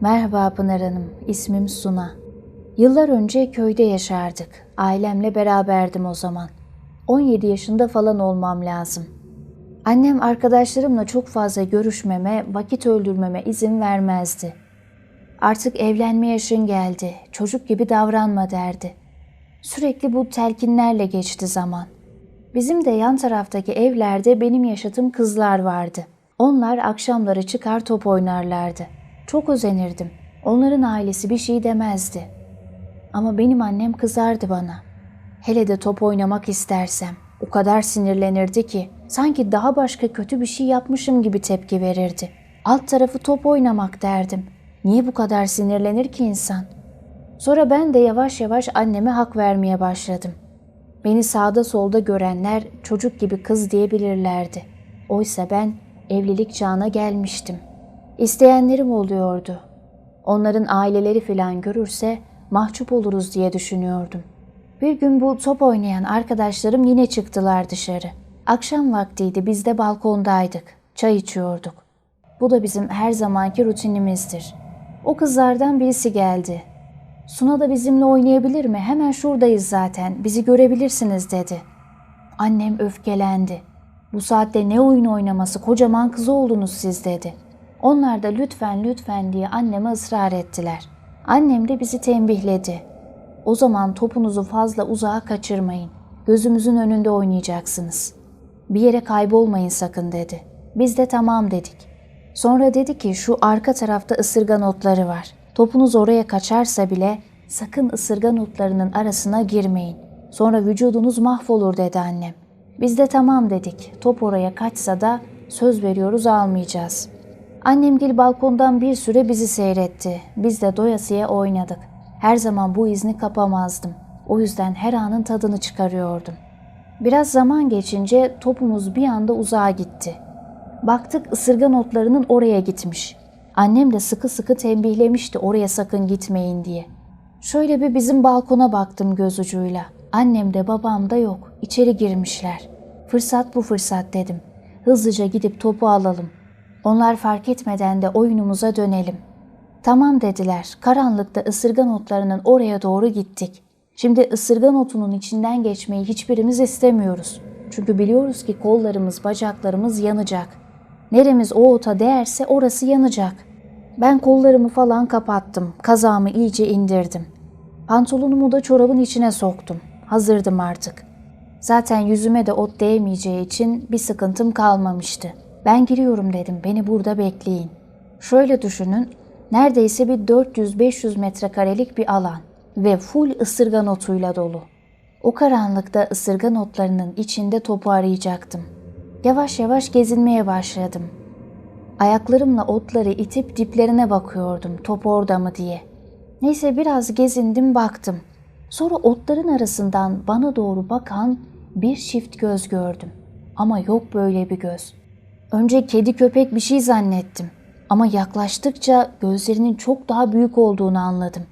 Merhaba Pınar Hanım, ismim Suna. Yıllar önce köyde yaşardık. Ailemle beraberdim o zaman. 17 yaşında falan olmam lazım. Annem arkadaşlarımla çok fazla görüşmeme, vakit öldürmeme izin vermezdi. Artık evlenme yaşın geldi, çocuk gibi davranma derdi. Sürekli bu telkinlerle geçti zaman. Bizim de yan taraftaki evlerde benim yaşadığım kızlar vardı. Onlar akşamları çıkar top oynarlardı. Çok özenirdim. Onların ailesi bir şey demezdi. Ama benim annem kızardı bana. Hele de top oynamak istersem. O kadar sinirlenirdi ki sanki daha başka kötü bir şey yapmışım gibi tepki verirdi. Alt tarafı top oynamak derdim. Niye bu kadar sinirlenir ki insan? Sonra ben de yavaş yavaş anneme hak vermeye başladım. Beni sağda solda görenler çocuk gibi kız diyebilirlerdi. Oysa ben evlilik çağına gelmiştim. İsteyenlerim oluyordu. Onların aileleri filan görürse mahcup oluruz diye düşünüyordum. Bir gün bu top oynayan arkadaşlarım yine çıktılar dışarı. Akşam vaktiydi biz de balkondaydık. Çay içiyorduk. Bu da bizim her zamanki rutinimizdir. O kızlardan birisi geldi. Suna da bizimle oynayabilir mi? Hemen şuradayız zaten. Bizi görebilirsiniz dedi. Annem öfkelendi. Bu saatte ne oyun oynaması kocaman kız oldunuz siz dedi. Onlar da lütfen lütfen diye anneme ısrar ettiler. Annem de bizi tembihledi. O zaman topunuzu fazla uzağa kaçırmayın. Gözümüzün önünde oynayacaksınız. Bir yere kaybolmayın sakın dedi. Biz de tamam dedik. Sonra dedi ki şu arka tarafta ısırgan otları var. Topunuz oraya kaçarsa bile sakın ısırgan otlarının arasına girmeyin. Sonra vücudunuz mahvolur dedi annem. Biz de tamam dedik. Top oraya kaçsa da söz veriyoruz almayacağız. Annemgil balkondan bir süre bizi seyretti. Biz de doyasıya oynadık. Her zaman bu izni kapamazdım. O yüzden her anın tadını çıkarıyordum. Biraz zaman geçince topumuz bir anda uzağa gitti. Baktık ısırgan otlarının oraya gitmiş. Annem de sıkı sıkı tembihlemişti oraya sakın gitmeyin diye. Şöyle bir bizim balkona baktım göz ucuyla. Annem de babam da yok. İçeri girmişler. Fırsat bu fırsat dedim. Hızlıca gidip topu alalım. Onlar fark etmeden de oyunumuza dönelim. Tamam dediler. Karanlıkta ısırgan otlarının oraya doğru gittik. Şimdi ısırgan otunun içinden geçmeyi hiçbirimiz istemiyoruz. Çünkü biliyoruz ki kollarımız, bacaklarımız yanacak. Neremiz o ota değerse orası yanacak. Ben kollarımı falan kapattım. Kazağımı iyice indirdim. Pantolonumu da çorabın içine soktum. Hazırdım artık. Zaten yüzüme de ot değmeyeceği için bir sıkıntım kalmamıştı. Ben giriyorum dedim. Beni burada bekleyin. Şöyle düşünün. Neredeyse bir 400-500 metrekarelik bir alan ve full ısırgan otuyla dolu. O karanlıkta ısırgan otlarının içinde topu arayacaktım. Yavaş yavaş gezinmeye başladım. Ayaklarımla otları itip diplerine bakıyordum top orada mı diye. Neyse biraz gezindim baktım. Sonra otların arasından bana doğru bakan bir çift göz gördüm. Ama yok böyle bir göz. Önce kedi köpek bir şey zannettim. Ama yaklaştıkça gözlerinin çok daha büyük olduğunu anladım.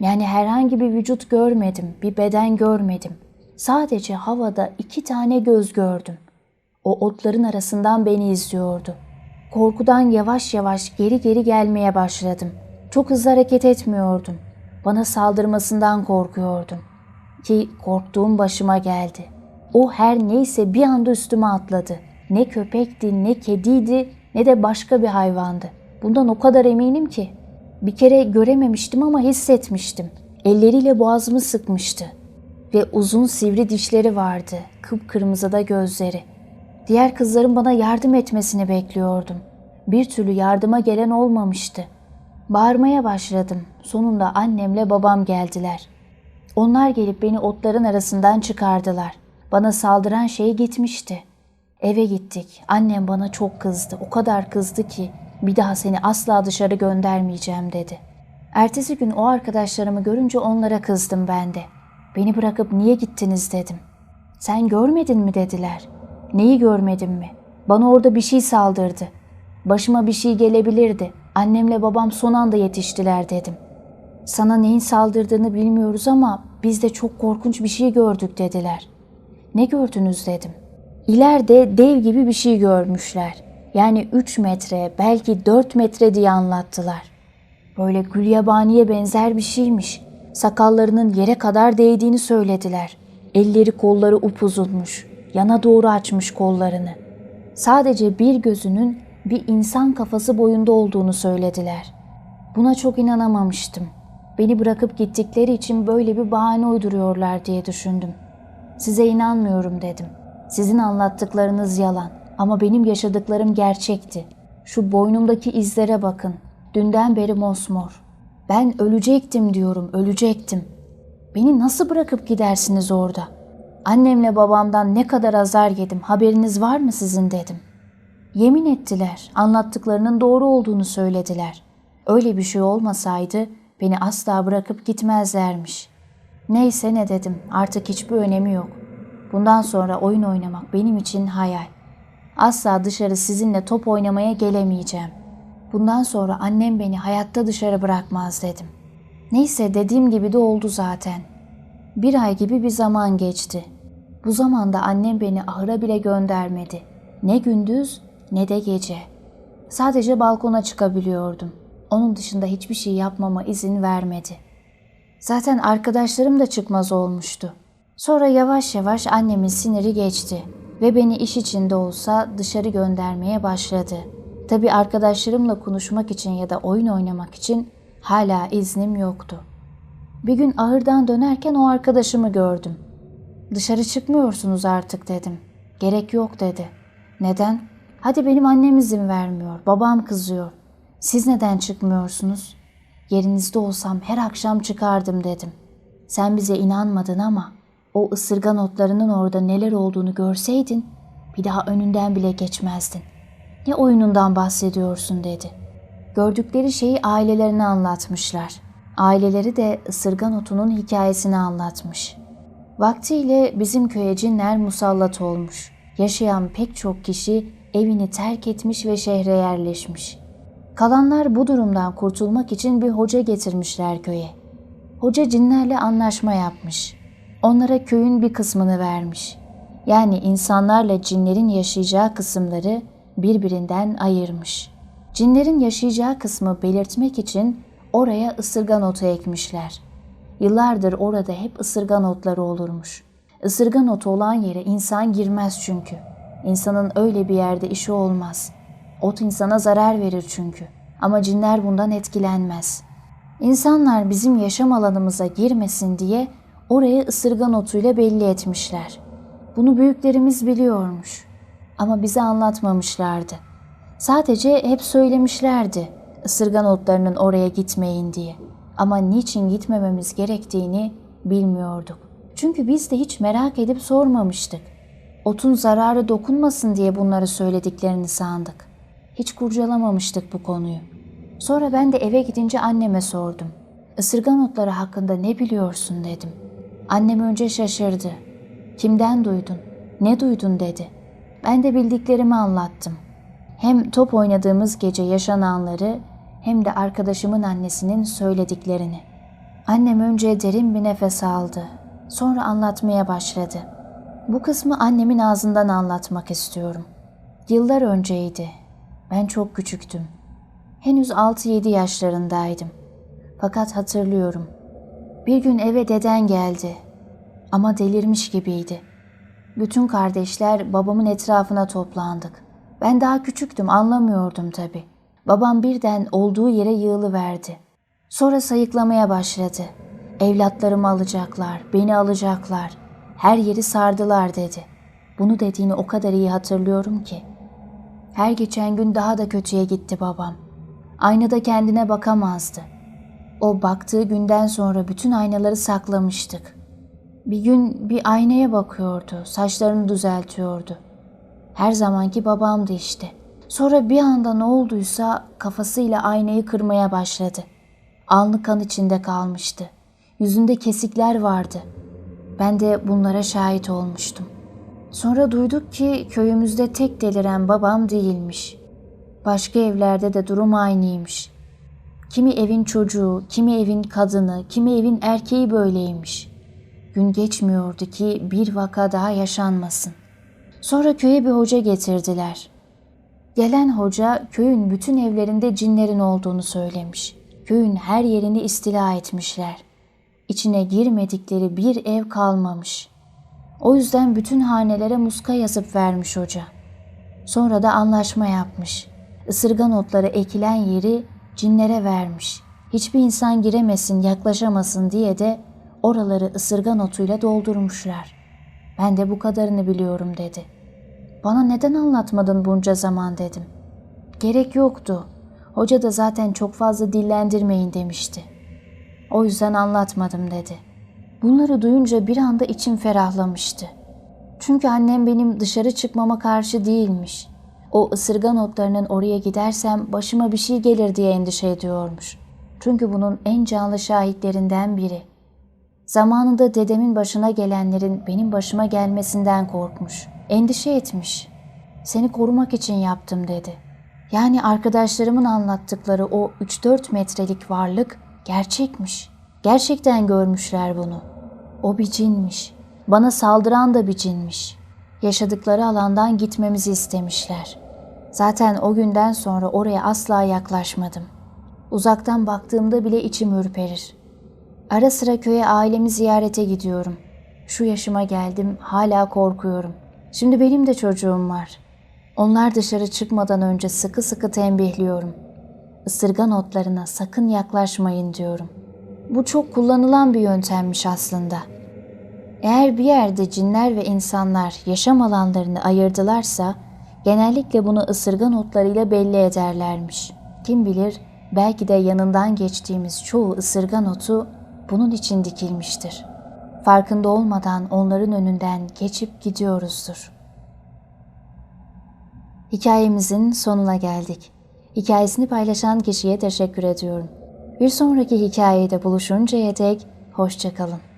Yani herhangi bir vücut görmedim, bir beden görmedim. Sadece havada iki tane göz gördüm. O otların arasından beni izliyordu. Korkudan yavaş yavaş geri geri gelmeye başladım. Çok hızlı hareket etmiyordum. Bana saldırmasından korkuyordum. Ki korktuğum başıma geldi. O her neyse bir anda üstüme atladı. Ne köpekti, ne kediydi, ne de başka bir hayvandı. Bundan o kadar eminim ki. Bir kere görememiştim ama hissetmiştim. Elleriyle boğazımı sıkmıştı. Ve uzun sivri dişleri vardı. Kıpkırmızı da gözleri. Diğer kızların bana yardım etmesini bekliyordum. Bir türlü yardıma gelen olmamıştı. Bağırmaya başladım. Sonunda annemle babam geldiler. Onlar gelip beni otların arasından çıkardılar. Bana saldıran şey gitmişti. Eve gittik. Annem bana çok kızdı. O kadar kızdı ki Bir daha seni asla dışarı göndermeyeceğim dedi. Ertesi gün o arkadaşlarımı görünce onlara kızdım ben de. Beni bırakıp niye gittiniz dedim. Sen görmedin mi dediler. Neyi görmedin mi? Bana orada bir şey saldırdı. Başıma bir şey gelebilirdi. Annemle babam son anda yetiştiler dedim. Sana neyin saldırdığını bilmiyoruz ama biz de çok korkunç bir şey gördük dediler. Ne gördünüz dedim. İleride dev gibi bir şey görmüşler. Yani 3 metre, belki 4 metre diye anlattılar. Böyle gülyabaniye benzer bir şeymiş. Sakallarının yere kadar değdiğini söylediler. Elleri kolları upuzunmuş. Yana doğru açmış kollarını. Sadece bir gözünün bir insan kafası boyunda olduğunu söylediler. Buna çok inanamamıştım. Beni bırakıp gittikleri için böyle bir bahane uyduruyorlar diye düşündüm. Size inanmıyorum dedim. Sizin anlattıklarınız yalan ama benim yaşadıklarım gerçekti. Şu boynumdaki izlere bakın. Dünden beri mosmor. Ben ölecektim diyorum, ölecektim. Beni nasıl bırakıp gidersiniz orada? Annemle babamdan ne kadar azar yedim, haberiniz var mı sizin dedim. Yemin ettiler, anlattıklarının doğru olduğunu söylediler. Öyle bir şey olmasaydı beni asla bırakıp gitmezlermiş. Neyse ne dedim, artık hiçbir önemi yok. Bundan sonra oyun oynamak benim için hayal. Asla dışarı sizinle top oynamaya gelemeyeceğim. Bundan sonra annem beni hayatta dışarı bırakmaz dedim. Neyse dediğim gibi de oldu zaten. Bir ay gibi bir zaman geçti. Bu zamanda annem beni ahıra bile göndermedi. Ne gündüz ne de gece. Sadece balkona çıkabiliyordum. Onun dışında hiçbir şey yapmama izin vermedi. Zaten arkadaşlarım da çıkmaz olmuştu. Sonra yavaş yavaş annemin siniri geçti ve beni iş içinde olsa dışarı göndermeye başladı. Tabi arkadaşlarımla konuşmak için ya da oyun oynamak için hala iznim yoktu. Bir gün ahırdan dönerken o arkadaşımı gördüm. Dışarı çıkmıyorsunuz artık dedim. Gerek yok dedi. Neden? Hadi benim annem izin vermiyor, babam kızıyor. Siz neden çıkmıyorsunuz? Yerinizde olsam her akşam çıkardım dedim. Sen bize inanmadın ama o ısırgan otlarının orada neler olduğunu görseydin bir daha önünden bile geçmezdin. Ne oyunundan bahsediyorsun dedi. Gördükleri şeyi ailelerine anlatmışlar. Aileleri de ısırgan otunun hikayesini anlatmış. Vaktiyle bizim köye cinler musallat olmuş. Yaşayan pek çok kişi evini terk etmiş ve şehre yerleşmiş. Kalanlar bu durumdan kurtulmak için bir hoca getirmişler köye. Hoca cinlerle anlaşma yapmış. Onlara köyün bir kısmını vermiş. Yani insanlarla cinlerin yaşayacağı kısımları birbirinden ayırmış. Cinlerin yaşayacağı kısmı belirtmek için oraya ısırgan otu ekmişler. Yıllardır orada hep ısırgan otları olurmuş. Isırgan otu olan yere insan girmez çünkü. İnsanın öyle bir yerde işi olmaz. Ot insana zarar verir çünkü. Ama cinler bundan etkilenmez. İnsanlar bizim yaşam alanımıza girmesin diye orayı ısırgan otuyla belli etmişler. Bunu büyüklerimiz biliyormuş. Ama bize anlatmamışlardı. Sadece hep söylemişlerdi ısırgan otlarının oraya gitmeyin diye. Ama niçin gitmememiz gerektiğini bilmiyorduk. Çünkü biz de hiç merak edip sormamıştık. Otun zararı dokunmasın diye bunları söylediklerini sandık. Hiç kurcalamamıştık bu konuyu. Sonra ben de eve gidince anneme sordum. Isırgan otları hakkında ne biliyorsun dedim. Annem önce şaşırdı. Kimden duydun? Ne duydun dedi. Ben de bildiklerimi anlattım. Hem top oynadığımız gece yaşananları hem de arkadaşımın annesinin söylediklerini. Annem önce derin bir nefes aldı. Sonra anlatmaya başladı. Bu kısmı annemin ağzından anlatmak istiyorum. Yıllar önceydi. Ben çok küçüktüm. Henüz 6-7 yaşlarındaydım. Fakat hatırlıyorum. Bir gün eve deden geldi. Ama delirmiş gibiydi. Bütün kardeşler babamın etrafına toplandık. Ben daha küçüktüm, anlamıyordum tabii. Babam birden olduğu yere yığılıverdi. Sonra sayıklamaya başladı. Evlatlarımı alacaklar, beni alacaklar. Her yeri sardılar dedi. Bunu dediğini o kadar iyi hatırlıyorum ki. Her geçen gün daha da kötüye gitti babam. Aynada kendine bakamazdı. O baktığı günden sonra bütün aynaları saklamıştık. Bir gün bir aynaya bakıyordu, saçlarını düzeltiyordu. Her zamanki babamdı işte. Sonra bir anda ne olduysa kafasıyla aynayı kırmaya başladı. Alnı kan içinde kalmıştı. Yüzünde kesikler vardı. Ben de bunlara şahit olmuştum. Sonra duyduk ki köyümüzde tek deliren babam değilmiş. Başka evlerde de durum aynıymış. Kimi evin çocuğu, kimi evin kadını, kimi evin erkeği böyleymiş. Gün geçmiyordu ki bir vaka daha yaşanmasın. Sonra köye bir hoca getirdiler. Gelen hoca köyün bütün evlerinde cinlerin olduğunu söylemiş. Köyün her yerini istila etmişler. İçine girmedikleri bir ev kalmamış. O yüzden bütün hanelere muska yazıp vermiş hoca. Sonra da anlaşma yapmış. Isırgan otları ekilen yeri cinlere vermiş. Hiçbir insan giremesin, yaklaşamasın diye de oraları ısırgan otuyla doldurmuşlar. Ben de bu kadarını biliyorum dedi. Bana neden anlatmadın bunca zaman dedim. Gerek yoktu. Hoca da zaten çok fazla dillendirmeyin demişti. O yüzden anlatmadım dedi. Bunları duyunca bir anda içim ferahlamıştı. Çünkü annem benim dışarı çıkmama karşı değilmiş. O ısırgan otlarının oraya gidersem başıma bir şey gelir diye endişe ediyormuş. Çünkü bunun en canlı şahitlerinden biri. Zamanında dedemin başına gelenlerin benim başıma gelmesinden korkmuş. Endişe etmiş. Seni korumak için yaptım dedi. Yani arkadaşlarımın anlattıkları o 3-4 metrelik varlık gerçekmiş. Gerçekten görmüşler bunu. O bir cinmiş. Bana saldıran da bir cinmiş. Yaşadıkları alandan gitmemizi istemişler. Zaten o günden sonra oraya asla yaklaşmadım. Uzaktan baktığımda bile içim ürperir. Ara sıra köye ailemi ziyarete gidiyorum. Şu yaşıma geldim, hala korkuyorum. Şimdi benim de çocuğum var. Onlar dışarı çıkmadan önce sıkı sıkı tembihliyorum. Isırgan otlarına sakın yaklaşmayın diyorum. Bu çok kullanılan bir yöntemmiş aslında. Eğer bir yerde cinler ve insanlar yaşam alanlarını ayırdılarsa genellikle bunu ısırgan otlarıyla belli ederlermiş. Kim bilir belki de yanından geçtiğimiz çoğu ısırgan otu bunun için dikilmiştir. Farkında olmadan onların önünden geçip gidiyoruzdur. Hikayemizin sonuna geldik. Hikayesini paylaşan kişiye teşekkür ediyorum. Bir sonraki hikayede buluşuncaya dek hoşçakalın.